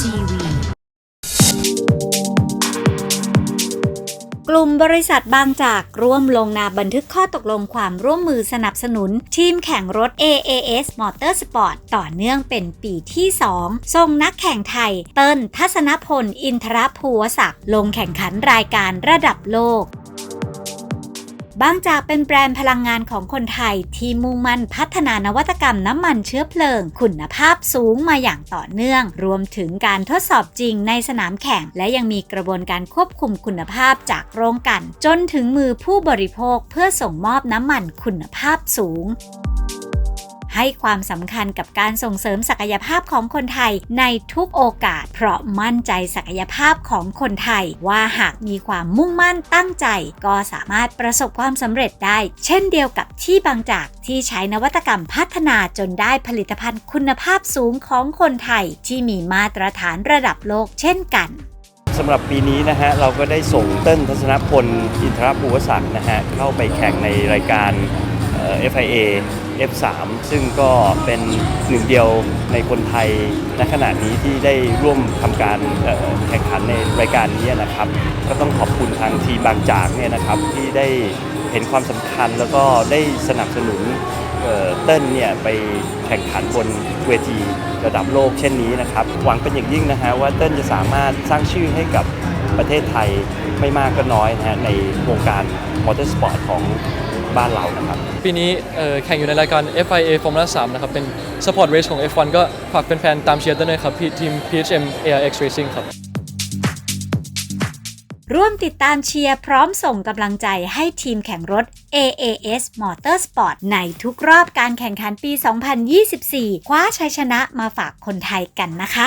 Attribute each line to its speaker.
Speaker 1: TV
Speaker 2: กลุ่มบริษัทบางจากร่วมลงนามบันทึกข้อตกลงความร่วมมือสนับสนุน ทีมแข่งรถ AAS Motorsport ต่อเนื่องเป็นปีที่ 2 ส่งนักแข่งไทย เติ้ลทัศนพล อินทรภูวศักดิ์ลงแข่งขันรายการระดับโลก บางจากเป็นแบรนด์พลังงานของคนไทยที่มุ่งมั่นพัฒนานวัตกรรมน้ำมันเชื้อเพลิง คุณภาพสูงมาอย่างต่อเนื่อง รวมถึงการทดสอบจริงในสนามแข่ง และยังมีกระบวนการควบคุมคุณภาพจากโรงกัน จนถึงมือผู้บริโภคเพื่อส่งมอบน้ำมันคุณภาพสูง ให้ความสำคัญกับการส่งเสริมศักยภาพของคนไทยในทุกโอกาส เพราะมั่นใจศักยภาพของคนไทย ว่าหากมีความมุ่งมั่นตั้งใจ ก็สามารถประสบความสำเร็จได้ เช่นเดียวกับที่บางจากที่ใช้นวัตกรรมพัฒนาจนได้ผลิตภัณฑ์คุณภาพสูงของคนไทย ที่มีมาตรฐานระดับโลกเช่นกัน
Speaker 3: สำหรับปีนี้นะฮะเราก็ได้ส่งเติ้ลทัศนพลอินทรภูวศักดิ์นะฮะเข้าไปแข่งในรายการ FIA F3 ซึ่งก็เป็นหนึ่งเดียวในคนไทยณขณะนี้ที่ได้ร่วมทำการแข่งขันในรายการนี้นะครับ ก็ต้องขอบคุณทางทีมบางจากเนี่ยนะครับที่ได้เห็นความสำคัญแล้วก็ได้สนับสนุน เต้นเนี่ยไปแข่งขันบนเวทีระดับโลกเช่นนี้นะครับ หวังเป็นอย่างยิ่งนะฮะว่าเต้นจะสามารถสร้างชื่อให้กับประเทศไทยไม่มากก็น้อยนะฮะในวงการมอเตอร์สปอร์ตของบ้านเรานะครับ
Speaker 4: ปีนี้แข่งอยู่ในรายการ FIA Formula 3 นะครับ เป็น Support Race ของ F1 ก็ฝากแฟนๆตามเชียร์ด้วยนะครับพี่ทีม PHM ARX Racing ครับ
Speaker 2: ร่วมติดตามเชียร์พร้อมส่งกำลังใจให้ทีมแข่งรถ AAS Motorsport ในทุกรอบการแข่งขันปี 2024 คว้าชัยชนะมาฝากคนไทยกันนะคะ